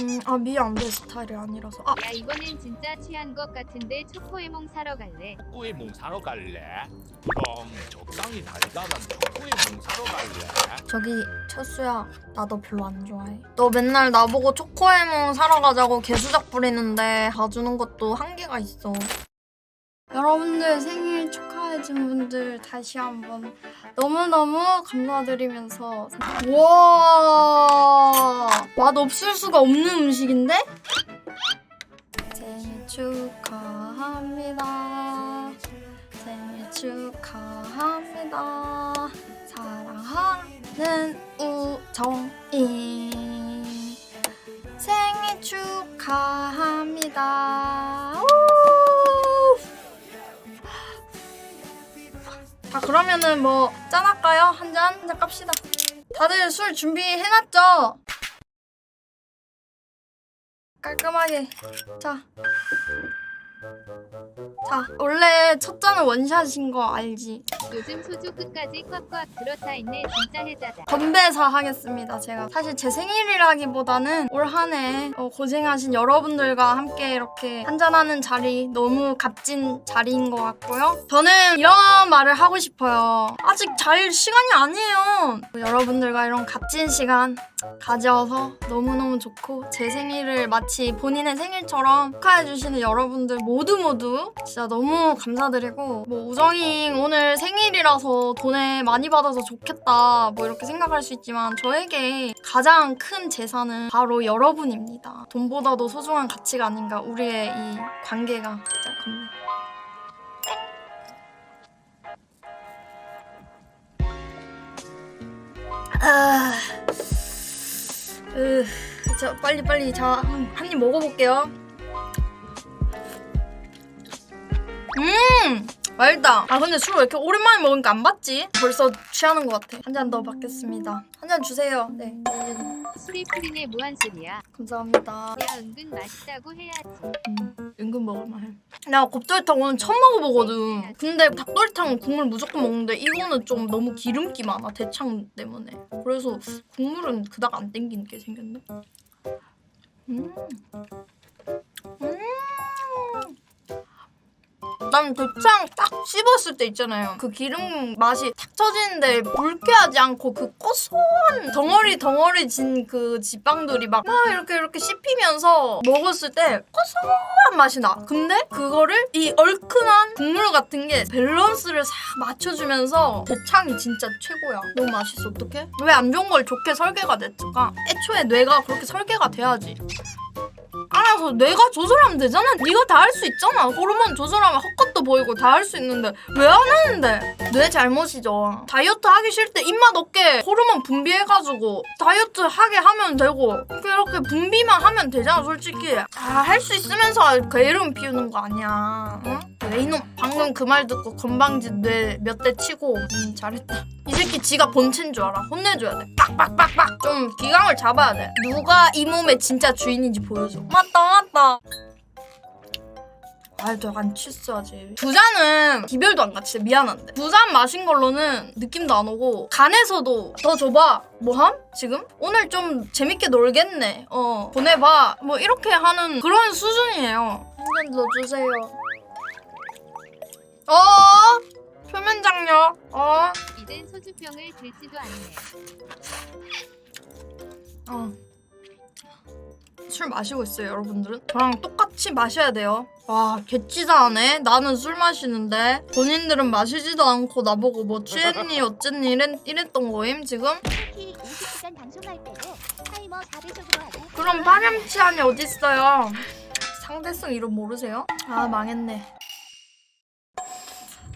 음, 아 미안 내 스타일이 아니라서 아 야 이번엔 진짜 취한 것 같은데 초코에몽 사러 갈래. 초코에 몽 사러 갈래? 그럼 적당히 달달한 초코에 몽 사러 갈래? 저기 철수야 나 너 별로 안 좋아해 너 맨날 나보고 초코에몽 사러 가자고 개수작 부리는데 봐주는 것도 한계가 있어 여러분들 생일 축하 해준 분들 다시 한번 너무너무 감사드리면서 와! 맛없을 수가 없는 음식인데? 생일 축하합니다. 생일 축하합니다. 사랑하는 우정이. 생일 축하합니다 자 그러면은 뭐 짠할까요? 한 잔? 한 잔 깝시다 다들 술 준비해놨죠? 깔끔하게 자. 자, 원래 첫 잔은 원샷인 거 알지? 요즘 소주 끝까지 꽉꽉 들어차 있네 진짜 해자다. 건배사 하겠습니다. 제가 사실 제 생일이라기보다는 올 한해 어, 고생하신 여러분들과 함께 이렇게 한잔하는 자리 너무 값진 자리인 것 같고요. 저는 이런 말을 하고 싶어요. 아직 잘 시간이 아니에요. 여러분들과 이런 값진 시간 가져서 너무너무 좋고 제 생일을 마치 본인의 생일처럼 축하해주시는 여러분들 모두 모두 진짜 너무 감사드리고 뭐 우정이 오늘 생일 이라서 돈에 많이 받아서 좋겠다 뭐 이렇게 생각할 수 있지만 저에게 가장 큰 재산은 바로 여러분입니다. 돈보다도 소중한 가치가 아닌가 우리의 이 관계가 진짜 건배. 아, 으, 자 빨리 빨리 자 한 입 먹어볼게요. 음, 맛있다. 아 근데 술 왜 이렇게 오랜만에 먹으니까 안 받지? 벌써 취하는 것 같아. 한 잔 더 받겠습니다. 한 잔 주세요. 네, 술이 풀리네 무한술이야. 감사합니다. 야 은근 맛있다고 해야지. 음, 은근 먹을만 해. 나 곱돌이탕 오늘 처음 먹어보거든. 근데 닭도리탕은 국물 무조건 먹는데 이거는 좀 너무 기름기 많아 대창 때문에. 그래서 국물은 그닥 안 땡기는 게 생겼네. 음. 음. 난 대창 딱 씹었을 때 있잖아요. 그 기름 맛이 탁 터지는데 불쾌하지 않고 그 고소한 덩어리 덩어리 진 그 지방들이 막, 막 이렇게 이렇게 씹히면서 먹었을 때 고소한 맛이 나. 근데 그거를 이 얼큰한 국물 같은 게 밸런스를 싹 맞춰주면서 대창이 진짜 최고야. 너무 맛있어. 어떡해? 왜 안 좋은 걸 좋게 설계가 됐을까? 애초에 뇌가 그렇게 설계가 돼야지. 뇌가 조절하면 되잖아. 네가 다 할 수 있잖아. 호르몬 조절하면 헛것도 보이고 다 할 수 있는데 왜 안 하는데? 뇌 잘못이죠. 다이어트 하기 싫을 때 입맛 없게 호르몬 분비해가지고 다이어트 하게 하면 되고 그렇게 분비만 하면 되잖아 솔직히. 다할수 있으면서 게으름 피우는 거 아니야. 응? 왜 이놈 방금 그 말 듣고 건방지 뇌 몇 대 치고 음 잘했다. 이 새끼 지가 본체인 줄 알아. 혼내줘야 돼. 빡빡빡빡. 좀 기강을 잡아야 돼. 누가 이 몸의 진짜 주인인지 보여줘. 맞다 맞다. 아이도 안 취소하지. 두 잔은 기별도 안 가. 진짜 미안한데. 두 잔 마신 걸로는 느낌도 안 오고 간에서도 더 줘봐. 뭐함? 지금? 오늘 좀 재밌게 놀겠네. 어 보내봐. 뭐 이렇게 하는 그런 수준이에요. 한잔더 주세요. 어? 표면 장력. 어? 이젠 소주병을 들지도 않네. 어. 술 마시고 있어요, 여러분들은. 저랑 똑같이 마셔야 돼요. 와, 개찌다하네. 나는 술 마시는데 본인들은 마시지도 않고 나보고 뭐 취했니 어쨌니 이랬, 이랬던 거임 지금? 특히 20시간 방송할 때도 타이머 4배속으로 하고 그럼 파렴치한이 어딨어요? 상대성 이름 모르세요? 아 망했네.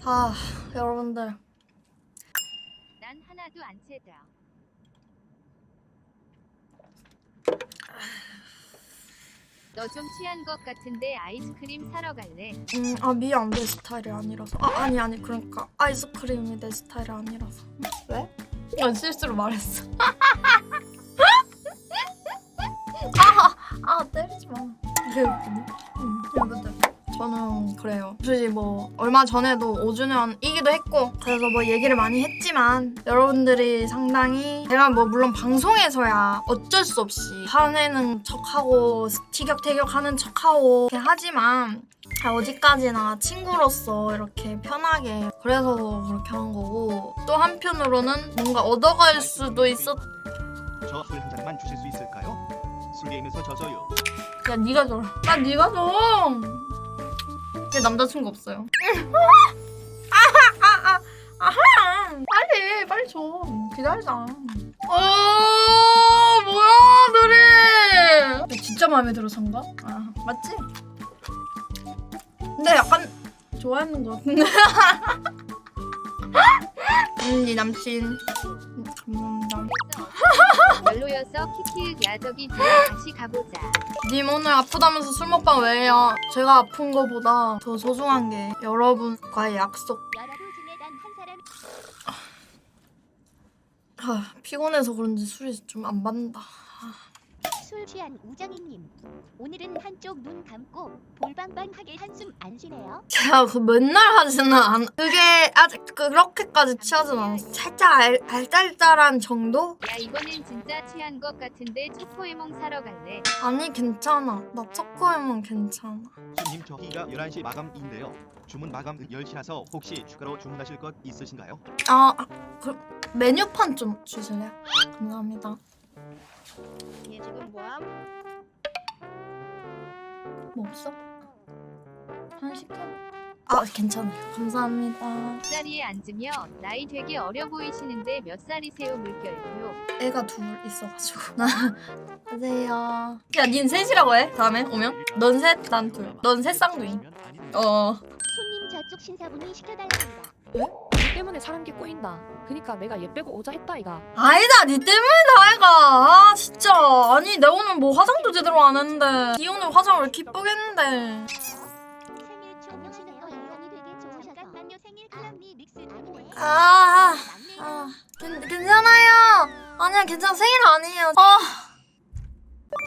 아 여러분들 난 하나도 안 채다. 너 좀 취한 것 같은데 아이스크림 사러 갈래. 음, 아 미안. 내 스타일이 아니라서. 아 아니 아니. 그러니까 아이스크림이 내 스타일이 아니라서. 왜? 아 실수로 말했어. 아, 아 때리지 마. 되게 웃기네. 음, 여러분들 저는 그래요. 솔직히 뭐 얼마 전에도 5주년이기도 했고 그래서 뭐 얘기를 많이 했지만 여러분들이 상당히 제가 뭐 물론 방송에서야 어쩔 수 없이 화내는 척하고 티격태격하는 척하고 이렇게 하지만 아, 어디까지나 친구로서 이렇게 편하게 그래서 그렇게 하는 거고 또 한편으로는 뭔가 얻어갈 수도 있었 저술 한 잔만 주실 수 있을까요? 술 게임에서 져서요. 야 네가 줘. 야 네가 줘. 제 남자친구 없어요. 아하 아하 빨리 빨리 줘. 기다리자. 어 뭐야 너네. 진짜 마음에 들어서 가? 아 맞지? 근데 약간 좋아하는 거 같은데. 음, 네 남친. 별로여서 키키윽 뒤에 다시 가보자. 님 오늘 아프다면서 술 먹방 왜 해요? 제가 아픈 거보다 더 소중한 게 여러분과의 약속. 여러분 중에 단한 사람 아, 피곤해서 그런지 술이 좀 안 받는다. 술 취한 우정이님. 오늘은 한쪽 눈 감고 볼방방하게 한숨 안 쉬네요. 제가 그 맨날 하지는 않. 그게 아직 그렇게까지 취하진 않았어. 살짝 알, 알딸딸한 정도? 야 이번엔 진짜 취한 것 같은데 초코에몽 사러 갈래. 아니 괜찮아. 나 초코에몽 괜찮아. 손님 저희가 11시 마감인데요. 주문 마감 10시라서 혹시 추가로 주문하실 것 있으신가요? 아, 그 메뉴판 좀 주실래요? 감사합니다. 얘 지금 뭐야? 뭐 없어? 하나 시켜. 아 괜찮아요. 감사합니다. 자리에 앉으며 나이 되게 어려 보이시는데 몇 살이세요 물결표. 애가 둘 있어가지고. 안녕하세요. 야, 닌 셋이라고 해. 다음에 오면. 넌 셋, 난 둘. 넌 셋 쌍둥이. 어. 손님 저쪽 신사분이 시켜달랍니다. 니 때문에 사람 게 꼬인다. 그니까 내가 얘 빼고 오자 했다 이가. 아니다, 니 때문에 다 애가. 아, 진짜. 아니, 내가 오늘 뭐 화장도 제대로 안 했는데. 니 오늘 화장 왜 이렇게 이쁘게 했는데. 생일 축하하시는 거 인성이 되게 좋으셔서 잠깐만요 생일 클럽니 믹스 아니네. 아, 막내 아. 괜, 괜찮아요. 아니야, 괜찮아. 생일 아니에요. 아.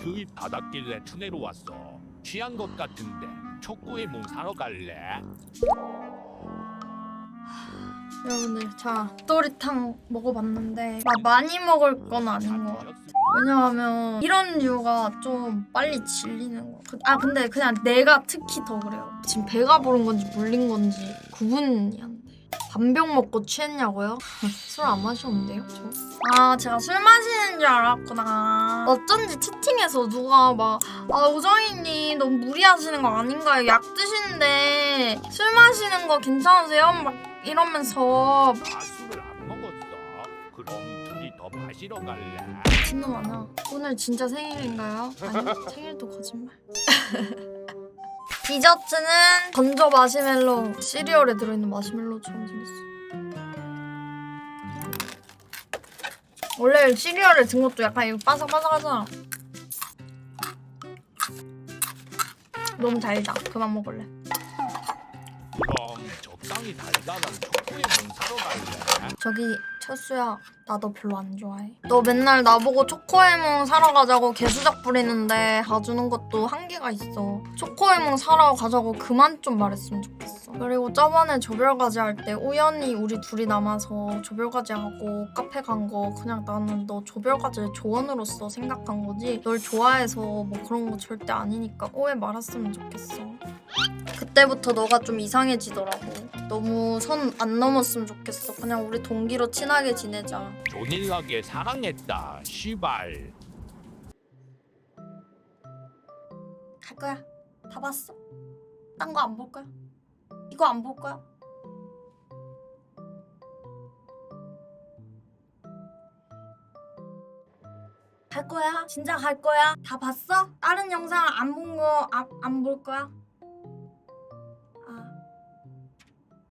그 닫았길래 투내로 왔어. 취한 것 같은데 초코에몽 사러 갈래? 여러분들, 자, 또리탕 먹어봤는데. 막 많이 먹을 건 아닌 것 같아. 왜냐하면 이런 이유가 좀 빨리 질리는 거. 그- 아 근데 그냥 내가 특히 더 그래요. 지금 배가 부른 건지 물린 건지 구분이 안 돼. 반병 먹고 취했냐고요? 술 안 마셨는데요, 저? 아 제가 술 마시는 줄 알았구나. 어쩐지 채팅에서 누가 막 아 우정이님 너무 무리하시는 거 아닌가요? 약 드시는데 술 마시는 거 괜찮으세요? 막 이러면서 나 술을 안 먹었어. 그럼 둘이 더 마시러 갈래? 미친놈 아니야. 오늘 진짜 생일인가요? 아니, 생일도 거짓말. 디저트는 건조 마시멜로 시리얼에 들어있는 마시멜로처럼 생겼어. 원래 시리얼에 든 것도 약간 이거 바삭바삭하잖아. 너무 달다. 그만 먹을래. 적당히 달달한 초코에몽 사러 갈래? 저기 철수야 나 너 별로 안 좋아해. 너 맨날 나보고 초코에몽 사러 가자고 개수작 부리는데 가주는 것도 한계가 있어. 초코에몽 사러 가자고 그만 좀 말했으면 좋겠어. 그리고 저번에 조별과제 할 때 우연히 우리 둘이 남아서 조별과제 하고 카페 간 거 그냥 나는 너 조별과제 조언으로서 생각한 거지? 널 좋아해서 뭐 그런 거 절대 아니니까 오해 말았으면 좋겠어. 그때부터 너가 좀 이상해지더라고. 너무 선 안 넘었으면 좋겠어. 그냥 우리 동기로 친하게 지내자. 존일하게 사랑했다. 시발. 갈 거야. 다 봤어. 딴 거 안 볼 거야. 이거 안 볼 거야. 갈 거야. 진짜 갈 거야. 다 봤어? 다른 영상 안 본 거 안 안 볼 거야.